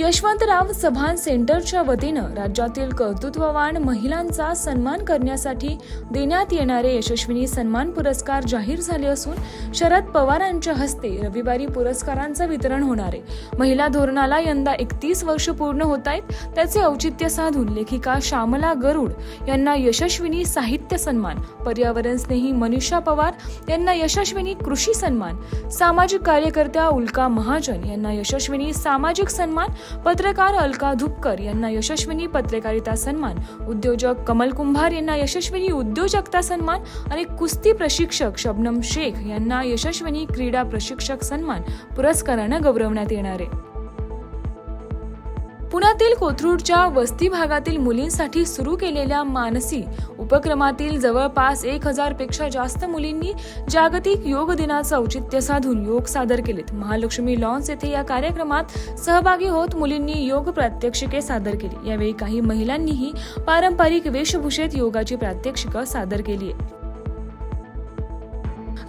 यशवंतराव सभान सेंटरच्या वतीनं राज्यातील कर्तृत्ववान महिलांचा सन्मान करण्यासाठी देण्यात येणारे यशस्विनी सन्मान पुरस्कार जाहीर झाले असून शरद पवारांच्या हस्ते रविवारी पुरस्कारांचं वितरण होणार आहे. महिला धोरणाला यंदा एकतीस वर्ष पूर्ण होत आहेत. त्याचे औचित्य साधून लेखिका श्यामला गरुड यांना यशस्विनी साहित्य सन्मान पर्यावरण स्नेही मनीषा पवार यांना यशस्विनी कृषी सन्मान सामाजिक कार्यकर्त्या उल्का महाजन यांना यशस्विनी सामाजिक सन्मान पत्रकार अलका धुपकर यांना यशस्विनी पत्रकारिता सन्मान उद्योजक कमल कुंभार यांना यशस्विनी उद्योजकता सन्मान आणि कुस्ती प्रशिक्षक शबनम शेख यांना यशस्विनी क्रीडा प्रशिक्षक सन्मान पुरस्कारानं गौरवण्यात येणार आहे. पुण्यातील कोथरूडच्या वस्ती भागातील मुलींसाठी सुरू केलेल्या मानसी उपक्रमातील जवळपास एक हजारपेक्षा जास्त मुलींनी जागतिक योग दिनाचं औचित्य साधून योग सादर केलेत. महालक्ष्मी लॉन्स येथे या कार्यक्रमात सहभागी होत मुलींनी योग प्रात्यक्षिके सादर केली. यावेळी काही महिलांनीही पारंपरिक वेशभूषेत योगाची प्रात्यक्षिकं सादर केली आहे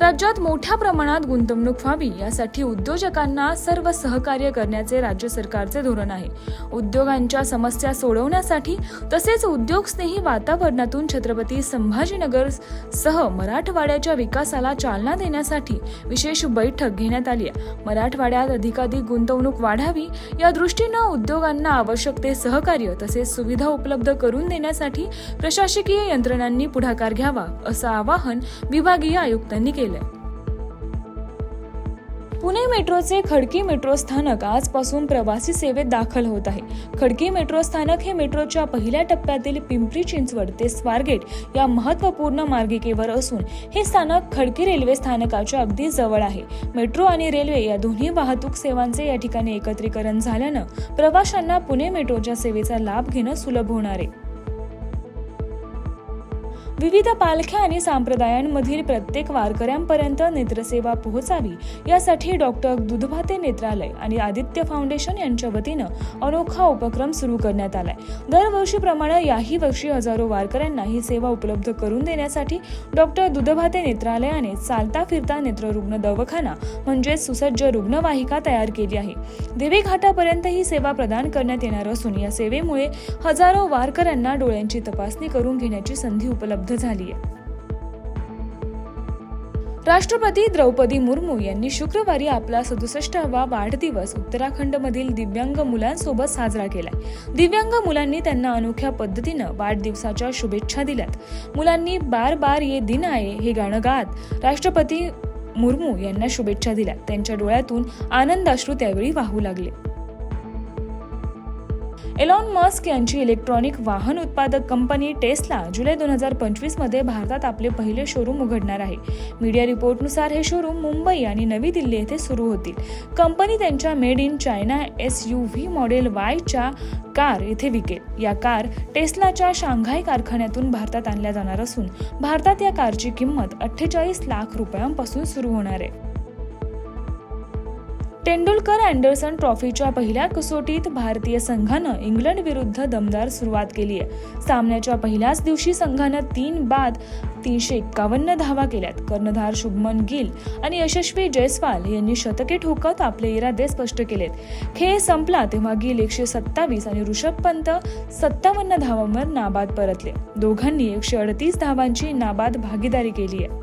राज्यात मोठ्या प्रमाणात गुंतवणूक व्हावी यासाठी उद्योजकांना सर्व सहकार्य करण्याचे राज्य सरकारचे धोरण आहे. उद्योगांच्या समस्या सोडवण्यासाठी तसेच उद्योगस्नेही वातावरणातून छत्रपती संभाजीनगर सह मराठवाड्याच्या विकासाला चालना देण्यासाठी विशेष बैठक घेण्यात आली आहे. मराठवाड्यात अधिकाधिक गुंतवणूक वाढावी या दृष्टीनं उद्योगांना आवश्यक ते सहकार्य तसेच सुविधा उपलब्ध करून देण्यासाठी प्रशासकीय यंत्रणांनी पुढाकार घ्यावा असं आवाहन विभागीय आयुक्तांनी केलं. पुणे मेट्रोचे खडकी मेट्रो स्थानक आजपासून प्रवासी सेवेत दाखल होत आहे. खडकी मेट्रो स्थानक हे मेट्रोच्या पहिल्या टप्प्यातील पिंपरी चिंचवड ते स्वारगेट या महत्त्वपूर्ण मार्गिकेवर असून हे स्थानक खडकी रेल्वे स्थानकाच्या अगदी जवळ आहे. मेट्रो आणि रेल्वे या दोन्ही वाहतूक सेवांचे या ठिकाणी एकत्रीकरण झाल्यानं प्रवाशांना पुणे मेट्रोच्या सेवेचा लाभ घेणं सुलभ होणार आहे. विविध पालख्या आणि संप्रदायांमधील प्रत्येक वारकऱ्यांपर्यंत नेत्रसेवा पोहोचावी यासाठी डॉक्टर दुधभाते नेत्रालय आणि आदित्य फाउंडेशन यांच्या वतीनं अनोखा उपक्रम सुरू करण्यात आलाय. दरवर्षीप्रमाणे याही वर्षी हजारो वारकऱ्यांना ही सेवा उपलब्ध करून देण्यासाठी डॉक्टर दुधभाते नेत्रालयाने चालता फिरता नेत्ररुग्ण दवाखाना म्हणजेच सुसज्ज रुग्णवाहिका तयार केली आहे. देवी घाटापर्यंत ही सेवा प्रदान करण्यात येणार असून या सेवेमुळे हजारो वारकऱ्यांना डोळ्यांची तपासणी करून घेण्याची संधी उपलब्ध झाली आहे. राष्ट्रपती द्रौपदी मुर्मू यांनी शुक्रवारी आपला सदुसष्टावा वाढदिवस उत्तराखंडमधील दिव्यांग मुलांसोबत साजरा केलाय. दिव्यांग मुलांनी त्यांना अनोख्या पद्धतीनं वाढदिवसाच्या शुभेच्छा दिल्यात. मुलांनी बार बार ये दिन आहे हे गाणं गात राष्ट्रपती मुर्मू यांना शुभेच्छा दिल्या त्यांच्या डोळ्यातून आनंदाश्रू त्यावेळी वाहू लागले. एलॉन मस्क यांची इलेक्ट्रॉनिक वाहन उत्पादक कंपनी टेस्ला जुलै दोन हजार पंचवीसमध्ये भारतात आपले पहिले शोरूम उघडणार आहे. मीडिया रिपोर्टनुसार हे शोरूम मुंबई आणि नवी दिल्ली येथे सुरू होतील. कंपनी त्यांच्या made in China S U V model वायच्या car येथे विकेल. या कार टेस्लाच्या शांघाय कारखान्यातून भारतात आणल्या जाणार असून भारतात या कारची किंमत अठ्ठेचाळीस लाख रुपयांपासून सुरू होणार आहे. तेंडुलकर अँडरसन ट्रॉफीच्या पहिल्या कसोटीत भारतीय संघानं इंग्लंड विरुद्ध दमदार सुरुवात केली आहे. सामन्याच्या पहिल्याच दिवशी संघानं तीन बाद तीनशे एक्कावन्न धावा केल्यात. कर्णधार शुभमन गिल आणि यशस्वी जयस्वाल यांनी शतके ठोकत आपले इरादे स्पष्ट केलेत. खेळ संपला तेव्हा गिल एकशे सत्तावीस आणि ऋषभ पंत सत्तावन्न धावांवर नाबाद परतले. दोघांनी एकशे अडतीस धावांची नाबाद भागीदारी केली आहे.